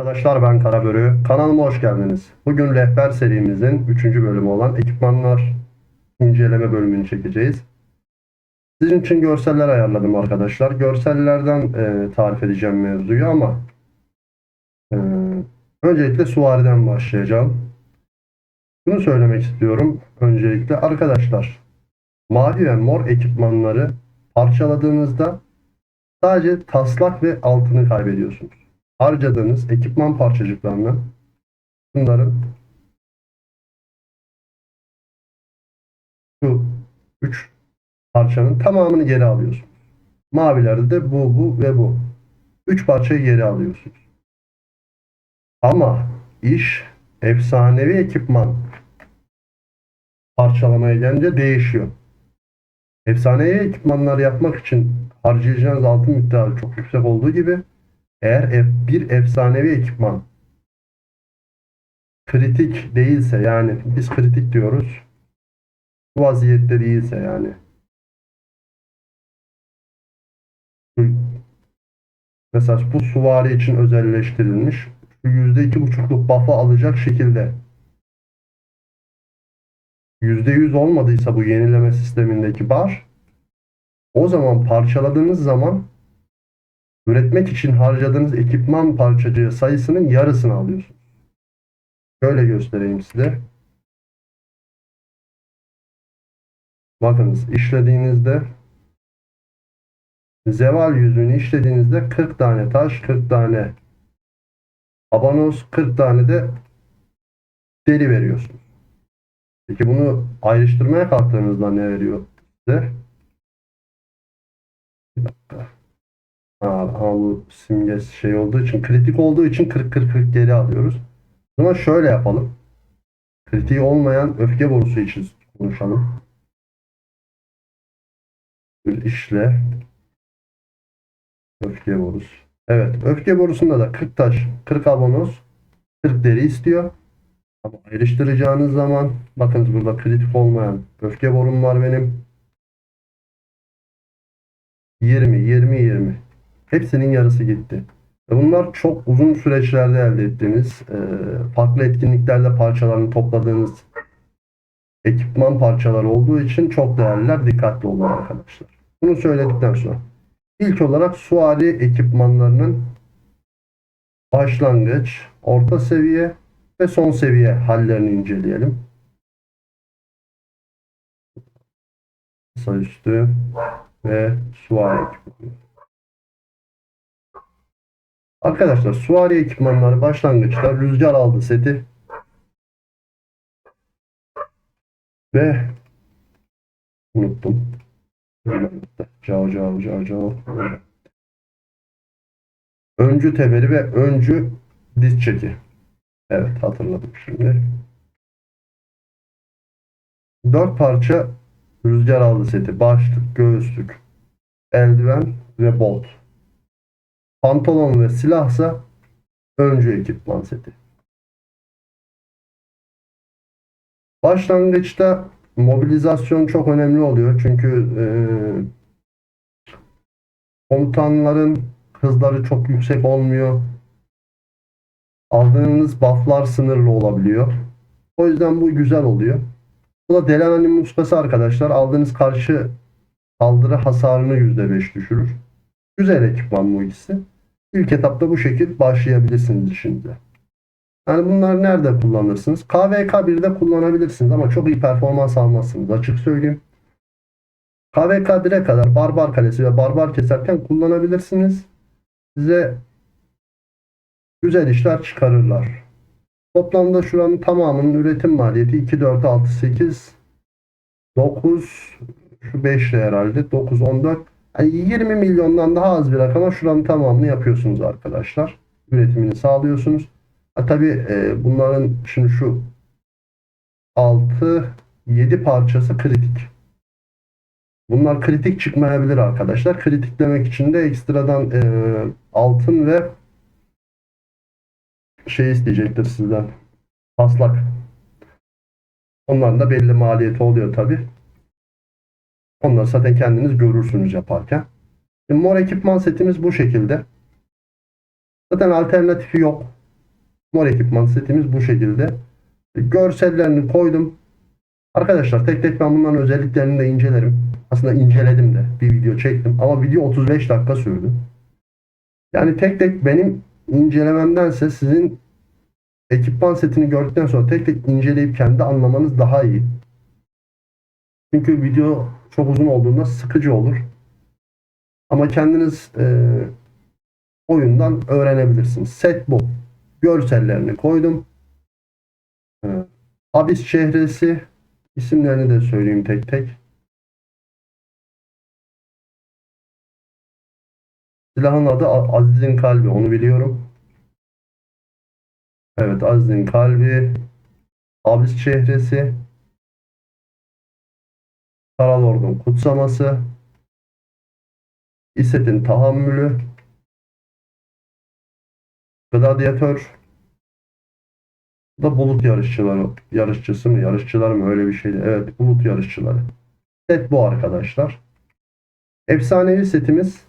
arkadaşlar ben Karabörü. Kanalıma hoş geldiniz. Bugün rehber serimizin 3. bölümü olan ekipmanlar inceleme bölümünü çekeceğiz. Sizin için görseller ayarladım arkadaşlar. Görsellerden e, tarif edeceğim mevzuyu ama e, öncelikle suvariden başlayacağım. Şunu söylemek istiyorum. Öncelikle arkadaşlar mavi ve mor ekipmanları parçaladığınızda sadece taslak ve altını kaybediyorsunuz harcadığınız ekipman parçacıklarını bunların şu 3 parçanın tamamını geri alıyorsunuz. Mavilerde de bu, bu ve bu. 3 parçayı geri alıyorsunuz. Ama iş efsanevi ekipman parçalamaya gelince değişiyor. Efsanevi ekipmanlar yapmak için harcayacağınız altın miktarı çok yüksek olduğu gibi eğer bir efsanevi ekipman kritik değilse yani biz kritik diyoruz bu vaziyette değilse yani. Mesela bu suvari için özelleştirilmiş şu yüzde iki buçukluk buff'ı alacak şekilde yüzde yüz olmadıysa bu yenileme sistemindeki bar o zaman parçaladığınız zaman üretmek için harcadığınız ekipman parçacığı sayısının yarısını alıyorsunuz. Şöyle göstereyim size. Bakınız işlediğinizde zeval yüzüğünü işlediğinizde 40 tane taş, 40 tane abanoz, 40 tane de deri veriyorsunuz. Peki bunu ayrıştırmaya kalktığınızda ne veriyor size? Bir dakika. Ha, bu simgesi şey olduğu için kritik olduğu için 40 40 40 geri alıyoruz. O zaman şöyle yapalım. Kritiği olmayan öfke borusu için konuşalım. Bir işle öfke borusu. Evet, öfke borusunda da 40 taş, 40 abonoz, 40 deri istiyor. Ama ayrıştıracağınız zaman bakın burada kritik olmayan öfke borum var benim. 20, 20, 20. Hepsinin yarısı gitti. Bunlar çok uzun süreçlerde elde ettiğiniz, e, farklı etkinliklerde parçalarını topladığınız ekipman parçaları olduğu için çok değerliler. Dikkatli olun arkadaşlar. Bunu söyledikten sonra ilk olarak suari ekipmanlarının başlangıç, orta seviye ve son seviye hallerini inceleyelim. Kısa üstü ve suvari ekipmanı. Arkadaşlar suvari ekipmanları başlangıçta rüzgar aldı seti ve unuttum. Cao cao cao cao. Öncü teberi ve öncü diz çeki. Evet hatırladım şimdi. Dört parça rüzgar aldı seti. Başlık, göğüslük, eldiven ve bot. Pantolon ve silahsa öncü ekipman seti. Başlangıçta mobilizasyon çok önemli oluyor. Çünkü e, komutanların hızları çok yüksek olmuyor. Aldığınız bufflar sınırlı olabiliyor. O yüzden bu güzel oluyor. Bu da Delen Animuskası arkadaşlar. Aldığınız karşı saldırı hasarını %5 düşürür. Güzel ekipman bu ikisi. İlk etapta bu şekil başlayabilirsiniz işinize. Yani bunları nerede kullanırsınız? KVK 1'de kullanabilirsiniz ama çok iyi performans almazsınız açık söyleyeyim. KVK 1'e kadar barbar kalesi ve barbar keserken kullanabilirsiniz. Size güzel işler çıkarırlar. Toplamda şuranın tamamının üretim maliyeti 2, 4, 6, 8, 9, şu 5 herhalde 9, 14 yani 20 milyondan daha az bir rakama şuranın tamamını yapıyorsunuz arkadaşlar. Üretimini sağlıyorsunuz. Ha, tabii e, bunların şimdi şu 6 7 parçası kritik. Bunlar kritik çıkmayabilir arkadaşlar. Kritiklemek için de ekstradan e, altın ve şey isteyecektir sizden. Paslak. Onların da belli maliyeti oluyor tabii. Onları zaten kendiniz görürsünüz yaparken. Şimdi mor ekipman setimiz bu şekilde. Zaten alternatifi yok. Mor ekipman setimiz bu şekilde. Görsellerini koydum. Arkadaşlar tek tek ben bunların özelliklerini de incelerim. Aslında inceledim de bir video çektim ama video 35 dakika sürdü. Yani tek tek benim incelememdense sizin ekipman setini gördükten sonra tek tek inceleyip kendi anlamanız daha iyi. Çünkü video çok uzun olduğunda sıkıcı olur. Ama kendiniz e, oyundan öğrenebilirsiniz. Set bu. Görsellerini koydum. E, Abis şehresi isimlerini de söyleyeyim tek tek. Silahın adı Aziz'in kalbi onu biliyorum. Evet Aziz'in kalbi. Abis şehresi. Karalord'un kutsaması. İsset'in tahammülü. Gladyatör. Bu da bulut yarışçıları. Yarışçısı mı? Yarışçılar mı? Öyle bir şeydi. Evet bulut yarışçıları. Set bu arkadaşlar. Efsanevi setimiz.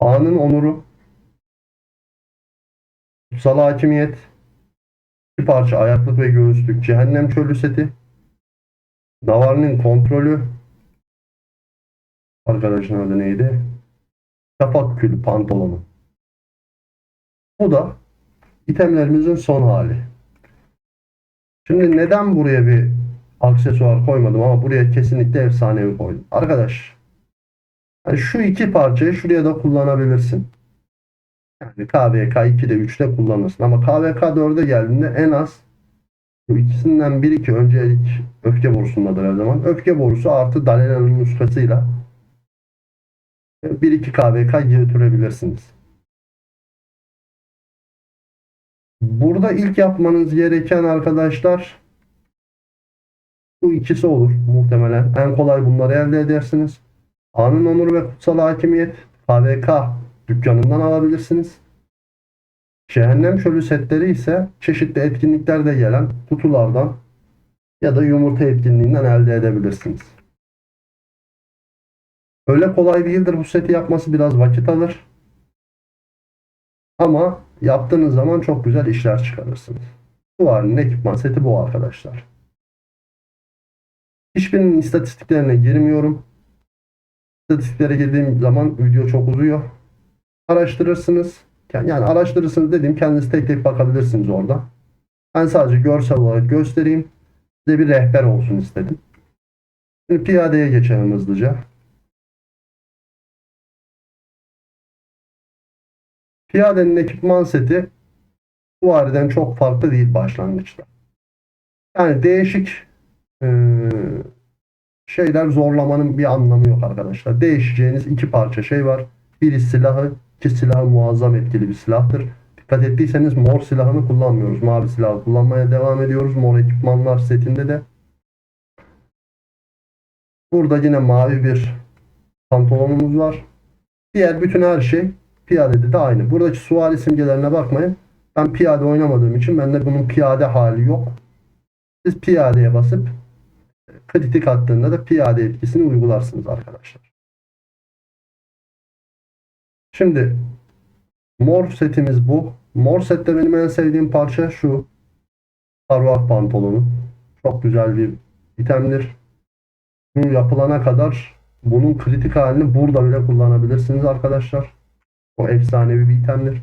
Anın onuru. Kutsal hakimiyet. Bir parça ayaklık ve göğüslük cehennem çölü seti. Navar'ın kontrolü. Arkadaşın adı neydi? Şafak külü pantolonu. Bu da itemlerimizin son hali. Şimdi neden buraya bir aksesuar koymadım ama buraya kesinlikle efsanevi koydum. Arkadaş yani şu iki parçayı şuraya da kullanabilirsin. Yani KVK 2'de 3'te kullanırsın ama KVK 4'e geldiğinde en az ikisinden bir iki öncelik öfke borusundadır her zaman. Öfke borusu artı Dalena'nın nuskasıyla 1-2 KVK götürebilirsiniz. Burada ilk yapmanız gereken arkadaşlar bu ikisi olur muhtemelen. En kolay bunları elde edersiniz. Anın onuru ve kutsal hakimiyet KVK dükkanından alabilirsiniz. Cehennem çölü setleri ise çeşitli etkinliklerde gelen kutulardan ya da yumurta etkinliğinden elde edebilirsiniz. Öyle kolay değildir bu seti yapması biraz vakit alır. Ama yaptığınız zaman çok güzel işler çıkarırsınız. Duvarın ekipman seti bu arkadaşlar. Hiçbirinin istatistiklerine girmiyorum. İstatistiklere girdiğim zaman video çok uzuyor. Araştırırsınız. Yani araştırırsınız dediğim kendiniz tek tek bakabilirsiniz orada. Ben sadece görsel olarak göstereyim. Size bir rehber olsun istedim. Şimdi piyadeye geçelim hızlıca. Piyadenin ekipman seti Suari'den çok farklı değil başlangıçta. Yani değişik eee, şeyler zorlamanın bir anlamı yok arkadaşlar. Değişeceğiniz iki parça şey var. Biri silahı, ki silahı muazzam etkili bir silahtır. Dikkat ettiyseniz mor silahını kullanmıyoruz. Mavi silahı kullanmaya devam ediyoruz. Mor ekipmanlar setinde de. Burada yine mavi bir pantolonumuz var. Diğer bütün her şey piyadede de aynı. Buradaki suvari simgelerine bakmayın. Ben piyade oynamadığım için bende bunun piyade hali yok. Siz piyadeye basıp kritik attığında da piyade etkisini uygularsınız arkadaşlar. Şimdi mor setimiz bu. Mor sette benim en sevdiğim parça şu. Parvak pantolonu. Çok güzel bir itemdir. Bu yapılana kadar bunun kritik halini burada bile kullanabilirsiniz arkadaşlar. O efsanevi bir itemdir.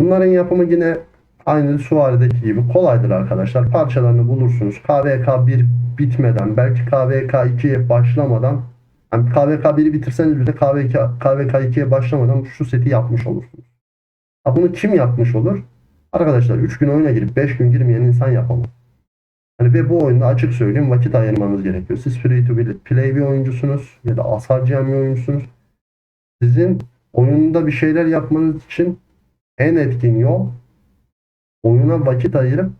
Bunların yapımı yine aynı Suari'deki gibi kolaydır arkadaşlar. Parçalarını bulursunuz. KVK 1 bitmeden belki KVK 2'ye başlamadan yani KVK 1'i bitirseniz bile KVK, KVK 2'ye başlamadan şu seti yapmış olursunuz. Ha bunu kim yapmış olur? Arkadaşlar 3 gün oyuna girip 5 gün girmeyen insan yapamaz. Hani ve bu oyunda açık söyleyeyim vakit ayırmanız gerekiyor. Siz free to play bir oyuncusunuz ya da az harcayan bir oyuncusunuz. Sizin oyunda bir şeyler yapmanız için en etkin yol oyuna vakit ayırıp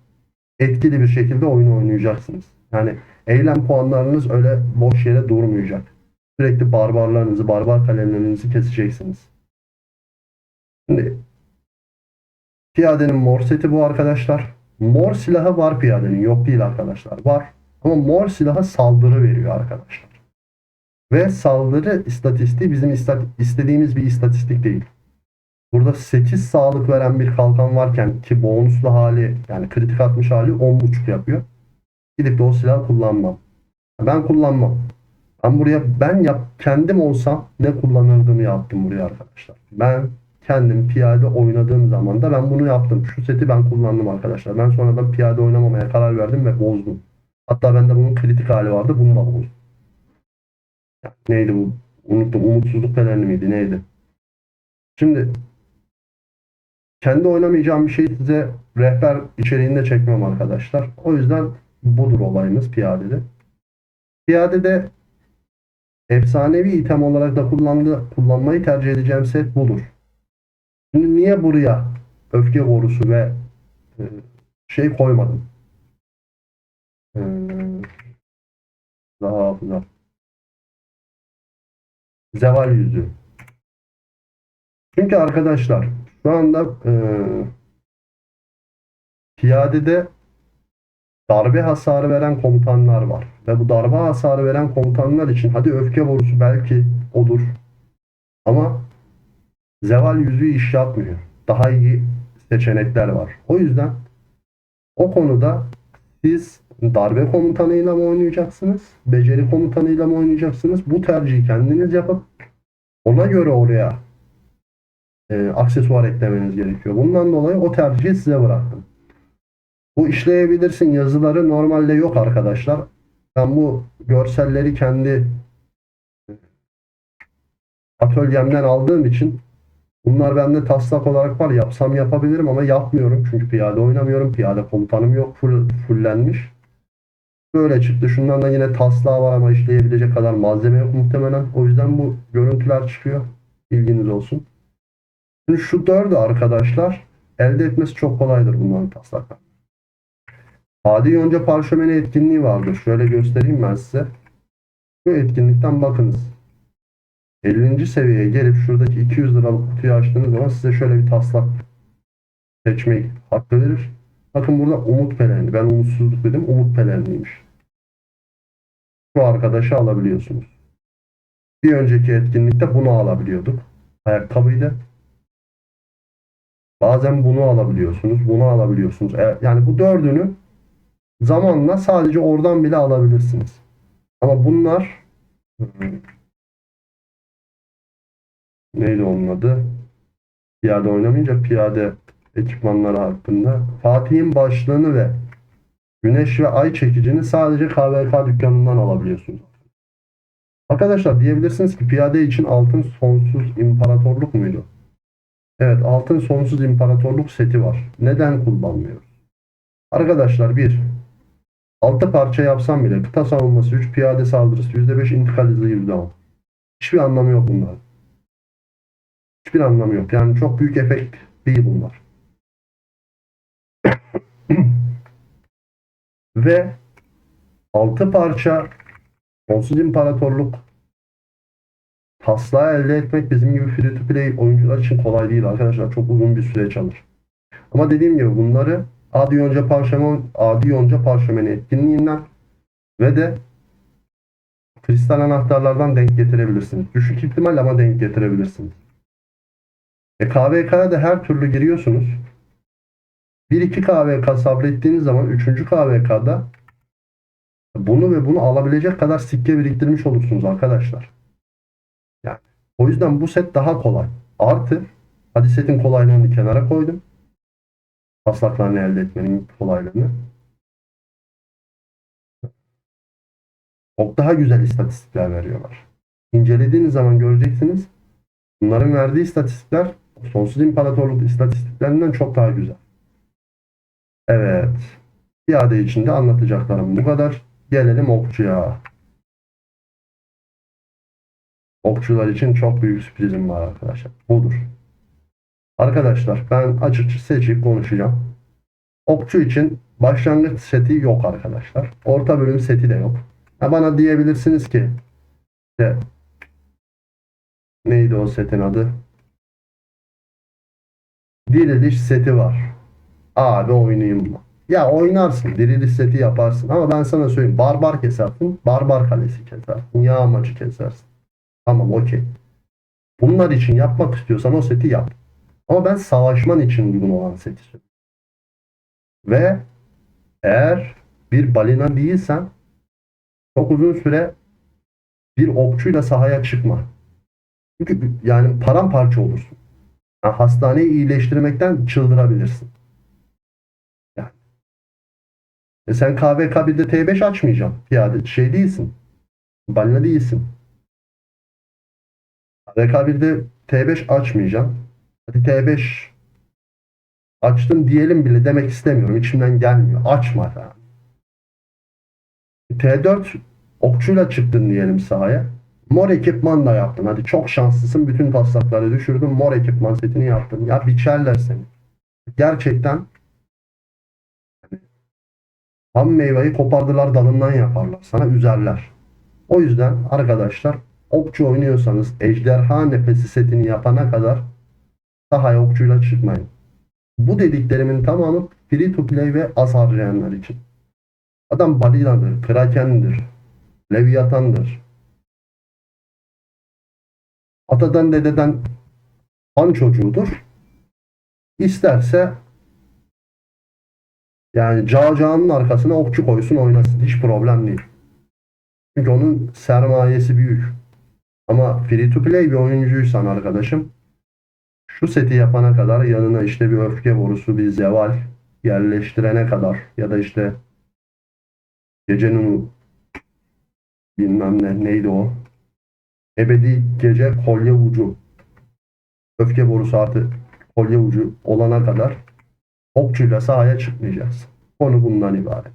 etkili bir şekilde oyunu oynayacaksınız. Yani eylem puanlarınız öyle boş yere durmayacak. Sürekli barbarlarınızı, barbar kalemlerinizi keseceksiniz. Şimdi piyadenin mor seti bu arkadaşlar. Mor silahı var piyadenin. Yok değil arkadaşlar. Var. Ama mor silahı saldırı veriyor arkadaşlar. Ve saldırı istatistiği bizim istat istediğimiz bir istatistik değil. Burada 8 sağlık veren bir kalkan varken ki bonuslu hali yani kritik atmış hali 10.5 yapıyor. Gidip de o silahı kullanmam. Ben kullanmam. Ben buraya ben yap kendim olsam ne kullanırdığımı yaptım buraya arkadaşlar. Ben kendim piyade oynadığım zaman da ben bunu yaptım. Şu seti ben kullandım arkadaşlar. Ben sonradan piyade oynamamaya karar verdim ve bozdum. Hatta bende bunun kritik hali vardı. Bunu da bozdum. Neydi bu? Unuttum. Umutsuzluk pelerini miydi? Neydi? Şimdi kendi oynamayacağım bir şeyi size rehber içeriğinde çekmem arkadaşlar. O yüzden budur olayımız piyadede. Piyadede efsanevi item olarak da kullandı, kullanmayı tercih edeceğim set budur. Şimdi niye buraya öfke borusu ve e, şey koymadım? E, daha hafıza. Zeval yüzü. Çünkü arkadaşlar şu anda e, piyadede darbe hasarı veren komutanlar var. Ve bu darbe hasarı veren komutanlar için hadi öfke borusu belki odur. Ama zeval yüzüğü iş yapmıyor. Daha iyi seçenekler var. O yüzden o konuda siz darbe komutanıyla mı oynayacaksınız? Beceri komutanıyla mı oynayacaksınız? Bu tercihi kendiniz yapıp ona göre oraya e, aksesuar eklemeniz gerekiyor. Bundan dolayı o tercihi size bıraktım. Bu işleyebilirsin yazıları normalde yok arkadaşlar. Ben bu görselleri kendi atölyemden aldığım için bunlar bende taslak olarak var. Yapsam yapabilirim ama yapmıyorum. Çünkü piyade oynamıyorum. Piyade komutanım yok. Full, fullenmiş. Böyle çıktı. Şundan da yine taslağı var ama işleyebilecek kadar malzeme yok muhtemelen. O yüzden bu görüntüler çıkıyor. Bilginiz olsun. Şimdi şu dördü arkadaşlar elde etmesi çok kolaydır bunların taslaklar. Adi yonca parşömeni etkinliği vardır. Şöyle göstereyim ben size. Bu etkinlikten bakınız. 50. seviyeye gelip şuradaki 200 liralık kutuyu açtığınız zaman size şöyle bir taslak seçmek hakkı verir. Bakın burada umut pelerini. Ben umutsuzluk dedim. Umut peleriniymiş. Bu arkadaşı alabiliyorsunuz. Bir önceki etkinlikte bunu alabiliyorduk. Ayakkabıydı. Bazen bunu alabiliyorsunuz. Bunu alabiliyorsunuz. E, Yani bu dördünü zamanla sadece oradan bile alabilirsiniz. Ama bunlar neydi onun adı? Piyade oynamayınca piyade ekipmanları hakkında Fatih'in başlığını ve güneş ve ay çekicini sadece KVK dükkanından alabiliyorsunuz. Arkadaşlar diyebilirsiniz ki piyade için altın sonsuz imparatorluk muydu? Evet altın sonsuz imparatorluk seti var. Neden kullanmıyoruz? Arkadaşlar bir 6 parça yapsam bile kıta savunması 3 piyade saldırısı %5 intikal hızı %10. Hiçbir anlamı yok bunlar. Hiçbir anlamı yok. Yani çok büyük efekt değil bunlar. Ve 6 parça sonsuz imparatorluk taslağı elde etmek bizim gibi free to play oyuncular için kolay değil arkadaşlar. Çok uzun bir süreç alır. Ama dediğim gibi bunları adi yonca parşömen, adi yonca parşömeni etkinliğinden ve de kristal anahtarlardan denk getirebilirsiniz. Düşük ihtimal ama denk getirebilirsiniz. E KVK'ya da her türlü giriyorsunuz. 1-2 KVK sabrettiğiniz zaman 3. KVK'da bunu ve bunu alabilecek kadar sikke biriktirmiş olursunuz arkadaşlar. Yani o yüzden bu set daha kolay. Artı hadi setin kolaylığını kenara koydum. Taslaklarını elde etmenin kolaylığını. Çok daha güzel istatistikler veriyorlar. İncelediğiniz zaman göreceksiniz. Bunların verdiği istatistikler sonsuz imparatorluk istatistiklerinden çok daha güzel. Evet. Piyade içinde anlatacaklarım bu kadar. Gelelim okçuya. Okçular için çok büyük sürprizim var arkadaşlar. Budur. Arkadaşlar ben açıkça seçip konuşacağım. Okçu için başlangıç seti yok arkadaşlar. Orta bölüm seti de yok. Ha bana diyebilirsiniz ki işte, neydi o setin adı? Diriliş seti var. Abi oynayayım mı? Ya oynarsın. Diriliş seti yaparsın. Ama ben sana söyleyeyim. Barbar kesersin. Barbar kalesi kesersin. Yağmacı kesersin. Tamam okey. Bunlar için yapmak istiyorsan o seti yap. Ama ben savaşman için uygun olan söylüyorum. Ve eğer bir balina değilsen çok uzun süre bir okçuyla sahaya çıkma. Çünkü yani paramparça olursun. Yani hastaneyi iyileştirmekten çıldırabilirsin. Yani. E sen KVK1'de T5 açmayacaksın. Piyade şey değilsin. Balina değilsin. KVK1'de T5 açmayacaksın. Hadi T5 açtın diyelim bile demek istemiyorum. İçimden gelmiyor. Açma yani. T4 okçuyla çıktın diyelim sahaya. Mor ekipman da yaptın. Hadi çok şanslısın. Bütün taslakları düşürdün. Mor ekipman setini yaptın. Ya biçerler seni. Gerçekten ham meyveyi kopardılar dalından yaparlar. Sana üzerler. O yüzden arkadaşlar okçu oynuyorsanız ejderha nefesi setini yapana kadar sahaya okçuyla çıkmayın. Bu dediklerimin tamamı free to play ve az harcayanlar için. Adam balinadır, krakendir, leviatandır. Atadan dededen han çocuğudur. İsterse yani cağcağının arkasına okçu koysun oynasın. Hiç problem değil. Çünkü onun sermayesi büyük. Ama free to play bir oyuncuysan arkadaşım şu seti yapana kadar yanına işte bir öfke borusu, bir zeval yerleştirene kadar ya da işte gecenin bilmem ne neydi o ebedi gece kolye ucu öfke borusu artı kolye ucu olana kadar okçuyla sahaya çıkmayacağız. Konu bundan ibaret.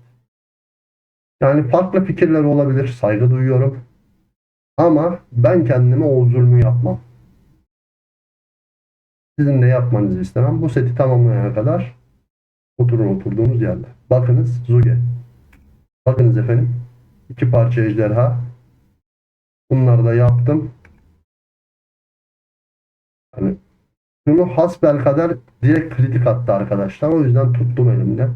Yani farklı fikirler olabilir. Saygı duyuyorum. Ama ben kendime o zulmü yapmam. Sizin de yapmanızı istemem. Bu seti tamamlayana kadar oturun oturduğunuz yerde. Bakınız Zuge. Bakınız efendim. iki parça ejderha. Bunları da yaptım. Hani şunu hasbel kadar direkt kritik attı arkadaşlar. O yüzden tuttum elimde.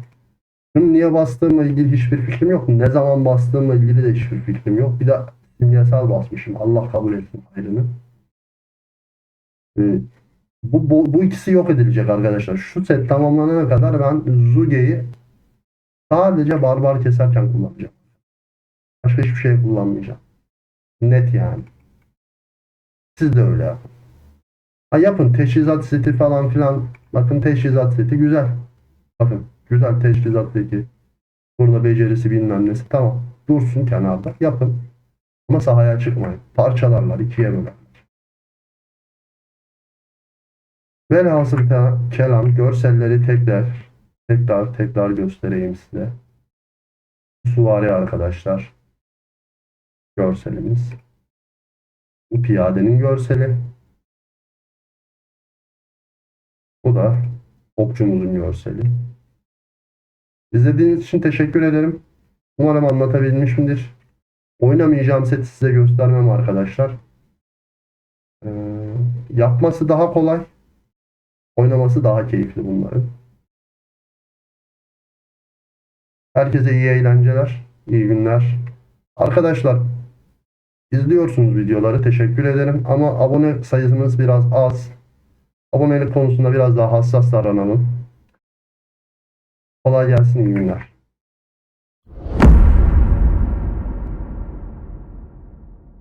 Şunu niye bastığımla ilgili hiçbir fikrim yok. Ne zaman bastığımla ilgili de hiçbir fikrim yok. Bir de simgesel basmışım. Allah kabul etsin hayrını. Bu, bu, bu ikisi yok edilecek arkadaşlar. Şu set tamamlanana kadar ben Zuge'yi sadece barbar keserken kullanacağım. Başka hiçbir şey kullanmayacağım. Net yani. Siz de öyle yapın. Ha yapın teçhizat seti falan filan. Bakın teçhizat seti güzel. Bakın güzel teçhizat seti. Burada becerisi bilmem nesi. Tamam. Dursun kenarda. Yapın. Ama sahaya çıkmayın. Parçalarlar. ikiye böler. Velhasıl ke- kelam görselleri tekrar tekrar tekrar göstereyim size. Suvari arkadaşlar. Görselimiz. Bu piyadenin görseli. Bu da okçumuzun görseli. İzlediğiniz için teşekkür ederim. Umarım anlatabilmişimdir. Oynamayacağım seti size göstermem arkadaşlar. Ee, yapması daha kolay. Oynaması daha keyifli bunların. Herkese iyi eğlenceler, iyi günler. Arkadaşlar izliyorsunuz videoları teşekkür ederim ama abone sayımız biraz az. Abonelik konusunda biraz daha hassas davranalım. Kolay gelsin iyi günler.